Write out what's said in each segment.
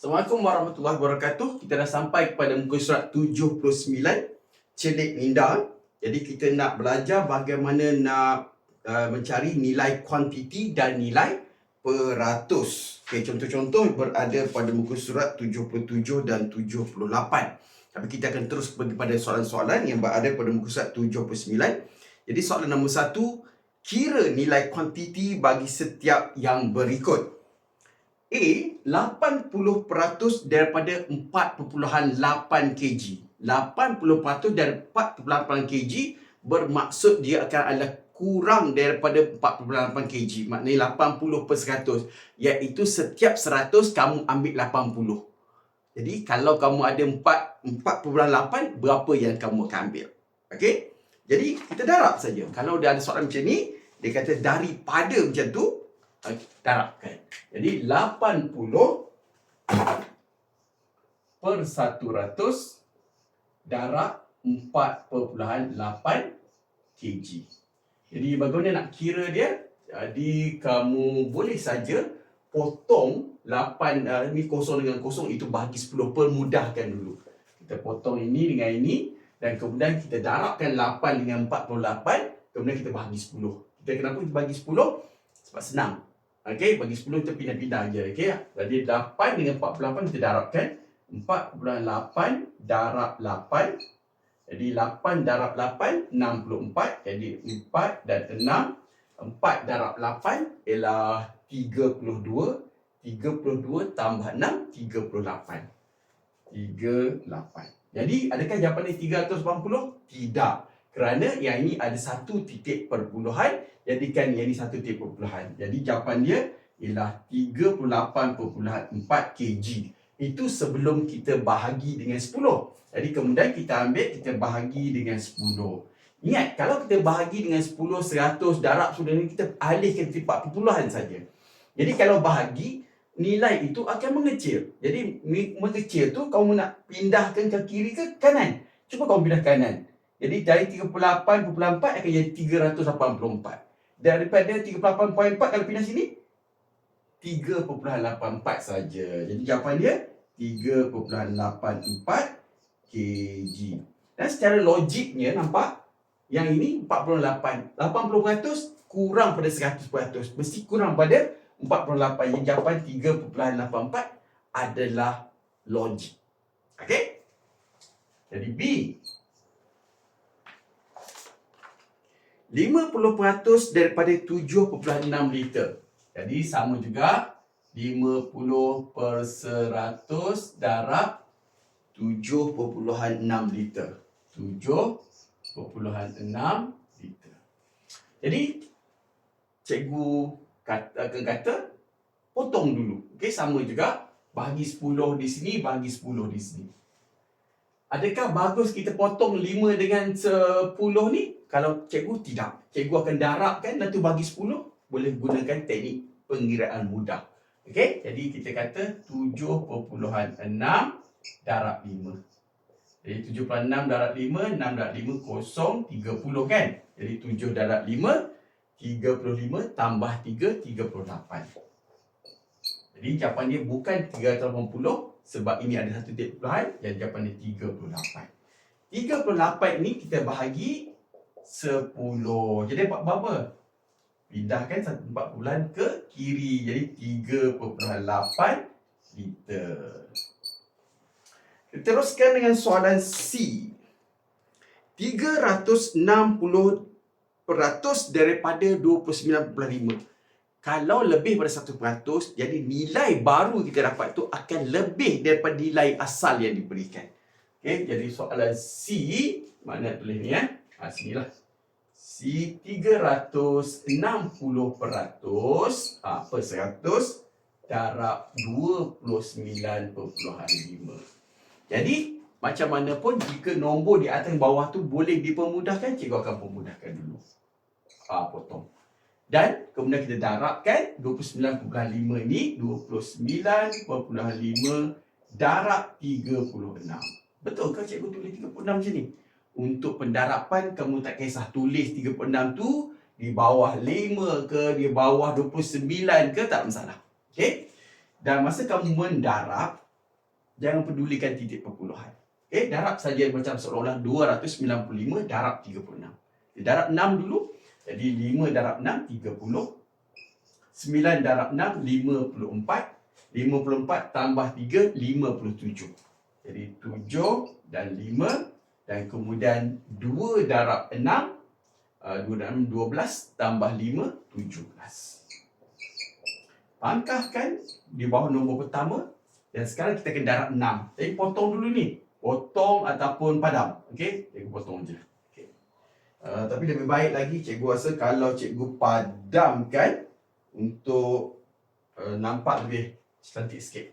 Assalamualaikum warahmatullahi wabarakatuh. Kita dah sampai kepada muka surat 79 Celik Minda. Jadi kita nak belajar bagaimana nak uh, mencari nilai kuantiti dan nilai peratus. Okey, contoh-contoh berada pada muka surat 77 dan 78. Tapi kita akan terus pergi pada soalan-soalan yang berada pada muka surat 79. Jadi soalan nombor satu, kira nilai kuantiti bagi setiap yang berikut. A 80% daripada 4.8 kg. 80% dari 4.8 kg bermaksud dia akan adalah kurang daripada 4.8 kg. Maknanya 80 per 100. Iaitu setiap 100 kamu ambil 80. Jadi kalau kamu ada 4 4.8 berapa yang kamu akan ambil? Okey? Jadi kita darab saja. Kalau dia ada soalan macam ni, dia kata daripada macam tu, okay, darabkan. Jadi 80 per 100 darab 4.8 kg. Jadi bagaimana nak kira dia? Jadi kamu boleh saja potong 8 uh, ni kosong dengan kosong itu bagi 10 permudahkan dulu. Kita potong ini dengan ini dan kemudian kita darabkan 8 dengan 48 kemudian kita bagi 10. Kita kenapa kita bagi 10? Sebab senang. Okey, bagi 10 kita pindah-pindah aja okey. Jadi 8 dengan 48 kita darabkan. 4.8 darab 8 jadi 8 darab 8 64 jadi 4 dan 6 4 darab 8 ialah 32 32 tambah 6 38 38 jadi adakah jawapan ni 380 tidak. Kerana yang ini ada satu titik perpuluhan jadikan yang ini satu titik perpuluhan jadi jawapan dia ialah 38.4 kg itu sebelum kita bahagi dengan 10. Jadi kemudian kita ambil, kita bahagi dengan 10. Ingat, kalau kita bahagi dengan 10, 100, darab sudah ni, kita alihkan 4 perpuluhan saja. Jadi kalau bahagi, nilai itu akan mengecil. Jadi mengecil tu, kamu nak pindahkan ke kiri ke kanan. Cuba kamu pindah kanan. Jadi dari 38.4 akan jadi 384. Daripada 38.4 kalau pindah sini, 3.84 saja. Jadi jawapan dia 3.84 kg. Dan secara logiknya nampak yang ini 48. 80% kurang pada 100%. Mesti kurang pada 48. Yang jawapan 3.84 adalah logik. Okey? Jadi B. 50% daripada 7.6 liter. Jadi sama juga 50 per 100 darab 7.6 liter. 7.6 liter. Jadi cikgu kata, akan kata potong dulu. Okey sama juga bagi 10 di sini bagi 10 di sini. Adakah bagus kita potong 5 dengan 10 ni? Kalau cikgu tidak. Cikgu akan darabkan dan tu bagi 10 boleh gunakan teknik pengiraan mudah. Okey, jadi kita kata 7.6 darab 5. Jadi 7.6 darab 5, 6 darab 5 kosong 30 kan? Jadi 7 darab 5 35 tambah 3 38. Jadi jawapan dia bukan 380 sebab ini ada satu titik puluhan, jadi jawapan dia 38. 38 ni kita bahagi 10. Jadi dapat berapa? Pindahkan satu empat bulan ke kiri. Jadi 3.8 liter. Kita teruskan dengan soalan C. 360 peratus daripada 29.5. Kalau lebih pada 1%, jadi nilai baru kita dapat tu akan lebih daripada nilai asal yang diberikan. Okey, jadi soalan C, mana tulis ni ya? Ha, sinilah. C 360 peratus ha, per 100 darab 29.5. Jadi, macam mana pun jika nombor di atas bawah tu boleh dipermudahkan, cikgu akan permudahkan dulu. Ha, potong. Dan kemudian kita darabkan 29.5 ni 29.5 darab 36. Betul ke cikgu tulis 36 macam ni? Untuk pendarapan kamu tak kisah tulis 36 tu di bawah 5 ke di bawah 29 ke tak masalah. Okey? Dan masa kamu mendarab jangan pedulikan titik perpuluhan. Okay, darab saja macam seolah-olah 295 darab 36. Okay, darab 6 dulu. Jadi 5 darab 6, 30. 9 darab 6, 54. 54 tambah 3, 57. Jadi 7 dan 5. Dan kemudian 2 darab 6, uh, 2 darab 6, 12 tambah 5, 17. Pangkahkan di bawah nombor pertama. Dan sekarang kita akan darab 6. Jadi potong dulu ni potong ataupun padam. Okey, cikgu potong je. Uh, tapi lebih baik lagi cikgu rasa kalau cikgu padamkan untuk uh, nampak lebih cantik sikit.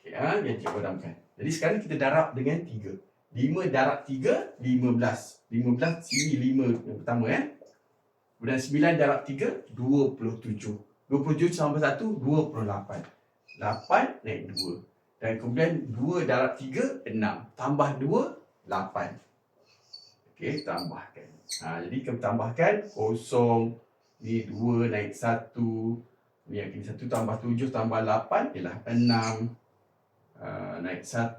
Okey, ha, yang cikgu padamkan. Jadi sekarang kita darab dengan 3. 5 darab 3, 15. 15 sini 5 yang pertama eh. Kemudian 9 darab 3, 27. 27 tambah 1, 28. 8 naik 2. Dan kemudian 2 darab 3, 6. Tambah 2, 8. Okey, tambahkan. Ha, jadi kita tambahkan kosong. Ni 2 naik 1. Ni yang kini 1 tambah 7 tambah 8 ialah 6. Uh, naik 1.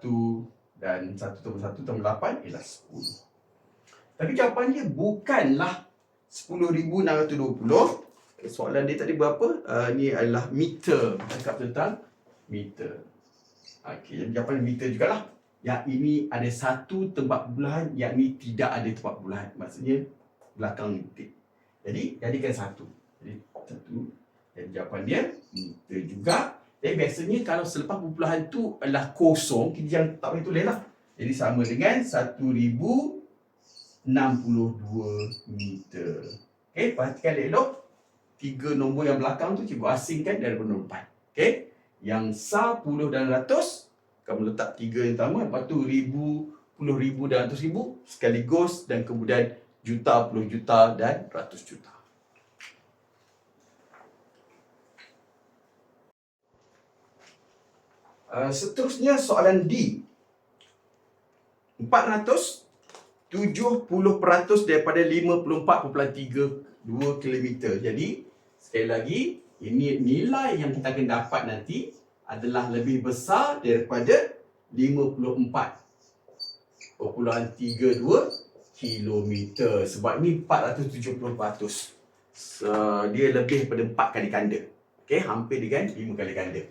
Dan 1 tambah 1 tambah 8 ialah 10. Tapi jawapannya bukanlah 10,620. Soalan dia tadi berapa? Uh, ni adalah meter. Cakap tentang meter. Okey, jawapan meter jugalah. Yang ini ada satu tempat bulahan, yang ini tidak ada tempat bulahan. Maksudnya belakang titik. Jadi jadikan satu. Jadi satu. Dan jawapan dia meter juga. Jadi biasanya kalau selepas perpuluhan tu adalah kosong, kita jangan tak boleh tulis lah. Jadi sama dengan 1062 meter. Okey, perhatikan elok. Tiga nombor yang belakang tu cikgu asingkan daripada nombor 4. Okey yang sah puluh dan ratus kamu letak tiga yang pertama lepas tu ribu puluh ribu dan ratus ribu sekaligus dan kemudian juta puluh juta dan ratus juta Uh, seterusnya soalan D. 470% daripada 54.32 km. Jadi, sekali lagi, ini nilai yang kita akan dapat nanti adalah lebih besar daripada 54.32 kilometer. Sebab ini 470 peratus so, dia lebih daripada 4 kali ganda. Okay, hampir dengan 5 kali ganda.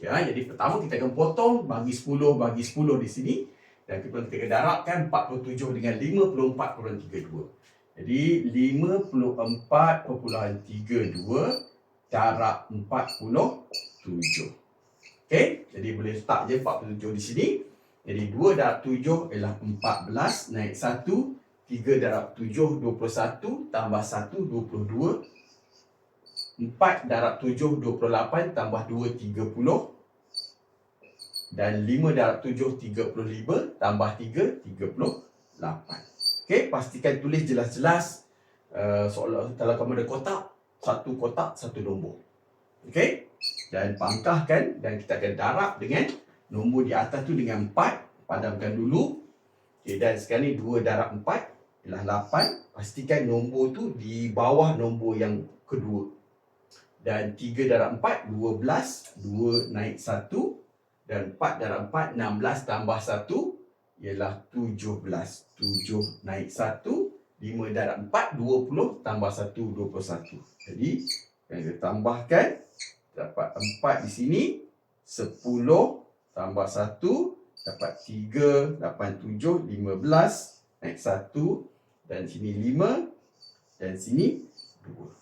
Ya, jadi pertama kita akan potong bagi 10 bagi 10 di sini. Dan kita akan darabkan 47 dengan 54.32 jadi 54.32 darab 47. Okey, jadi boleh letak je 47 di sini. Jadi 2 darab 7 ialah 14 naik 1. 3 darab 7, 21 tambah 1, 22. 4 darab 7, 28 tambah 2, 30. Dan 5 darab 7, 35 tambah 3, 38. Okey, pastikan tulis jelas-jelas. Uh, soalan kalau kamu ada kotak, satu kotak, satu nombor. Okey? Dan pangkahkan dan kita akan darab dengan nombor di atas tu dengan 4. Padamkan dulu. Okey, dan sekarang ni 2 darab 4 ialah 8. Pastikan nombor tu di bawah nombor yang kedua. Dan 3 darab 4, 12. 2 naik 1. Dan 4 darab 4, 16 tambah 1 ialah 17. 7 naik 1. 5 darab 4, 20 tambah 1, 21. Jadi, kita tambahkan, dapat 4 di sini, 10 tambah 1, dapat 3, 8, 7, 15, naik 1, dan sini 5, dan sini 2.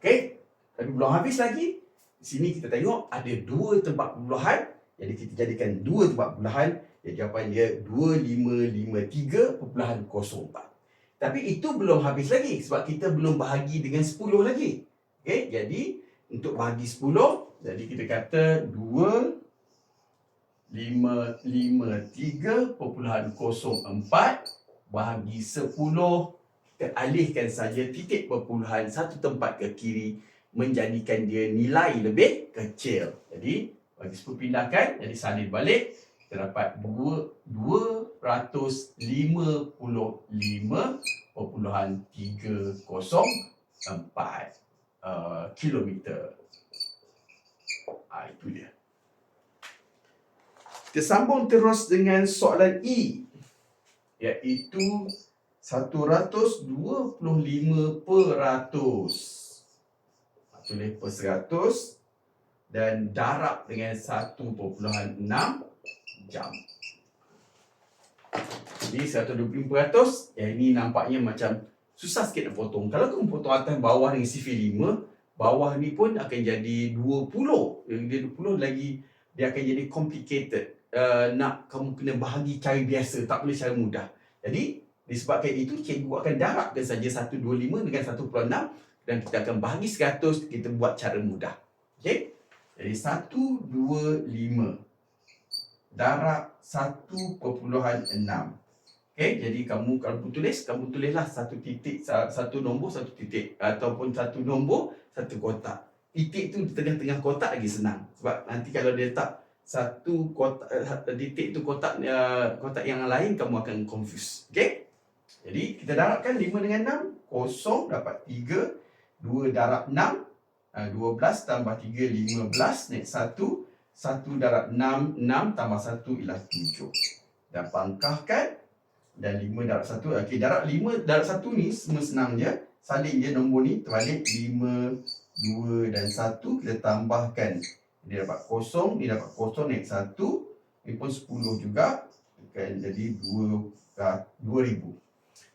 Okey, tapi belum habis lagi. Di sini kita tengok ada dua tempat pembuluhan. Jadi kita jadikan dua tempat pembuluhan. Jadi jawapan dia 2553.04. Tapi itu belum habis lagi sebab kita belum bahagi dengan 10 lagi. Okey, jadi untuk bahagi 10, jadi kita kata 2 5 5 3.04 bahagi 10 kita alihkan saja titik perpuluhan satu tempat ke kiri menjadikan dia nilai lebih kecil. Jadi bagi 10 pindahkan jadi salin balik terdapat 255.304 uh, kilometer. Ah, itu dia. Kita sambung terus dengan soalan E. Iaitu 125 peratus. Tulis per seratus dan darab dengan 1.6 jam. Jadi 125 peratus, yang ini nampaknya macam susah sikit nak potong. Kalau kamu potong atas bawah dengan sifir 5, bawah ni pun akan jadi 20. Yang dia 20 lagi, dia akan jadi complicated. Uh, nak kamu kena bahagi cara biasa, tak boleh cara mudah. Jadi, disebabkan itu, cikgu akan darabkan saja 125 dengan 1.6 dan kita akan bahagi 100 kita buat cara mudah. Okey? Jadi 1 2 5 darab 1.6. Okey, jadi kamu kalau pun tulis, kamu tulislah satu titik satu nombor satu titik ataupun satu nombor satu kotak. Titik tu di tengah-tengah kotak lagi senang. Sebab nanti kalau dia letak satu kotak eh, titik tu kotak uh, kotak yang lain kamu akan confuse. Okey? Jadi kita darabkan 5 dengan 6, kosong dapat 3 2 darab 6 uh, 12 tambah 3 15 naik 1 1 darab 6 6 tambah 1 ialah 7 dan pangkahkan dan 5 darab 1 okey darab 5 darab 1 ni semua senang je. Salin je nombor ni terbalik 5 2 dan 1 kita tambahkan. Dia dapat kosong ni dapat kosong naik 1 ni pun 10 juga. Akan jadi 2 2000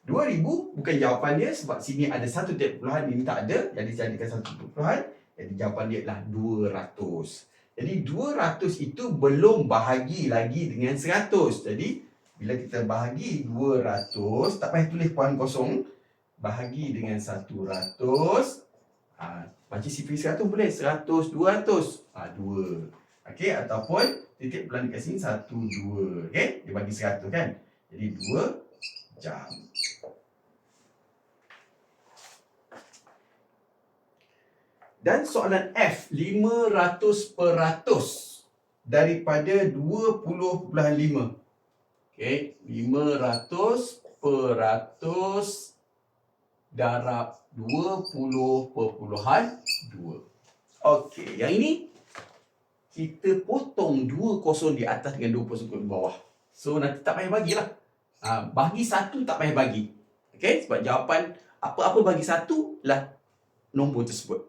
2000 bukan jawapan dia sebab sini ada satu titik puluhan ini tak ada. Jadi jadikan satu titik puluhan. Jadi jawapan dia adalah 200 jadi 200 itu belum bahagi lagi dengan 100 jadi bila kita bahagi 200 tak payah tulis puan kosong bahagi dengan 100 ha, baca sifir 100 boleh 100 200 ha, 2 okey ataupun titik puluhan dekat sini 1 2 okey dia bagi 100 kan jadi 2 jam. Dan soalan F, 500 peratus daripada 20.5. Okey, 500 peratus darab 20.2. Okey, yang ini kita potong 2 kosong di atas dengan 2 kosong di bawah. So nanti tak payah bagilah. Ha, bagi satu tak payah bagi. Okay? Sebab jawapan apa-apa bagi satu lah nombor tersebut.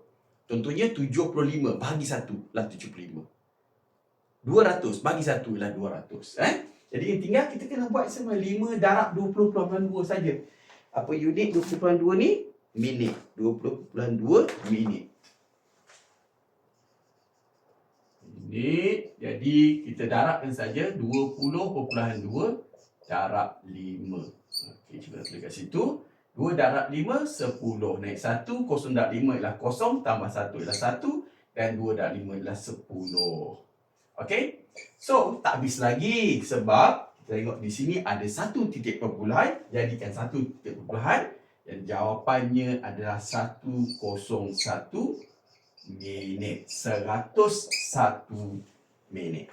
Contohnya 75 bagi satu lah 75. 200 bagi satu lah 200. Eh? Jadi yang tinggal kita kena buat sama 5 darab 20.2 saja. Apa unit 20.2 ni? Minit. 20.2 minit. Minit. Jadi kita darabkan saja 20.2 darab 5. Okey, cuba tulis kat situ. 2 darab 5, 10. Naik 1, kosong darab 5 ialah kosong, tambah 1 ialah 1. Dan 2 darab 5 ialah 10. Okey? So, tak habis lagi. Sebab, kita tengok di sini ada satu titik perpuluhan. Jadikan satu titik perpuluhan. Dan jawapannya adalah 101 minit. 101 minit.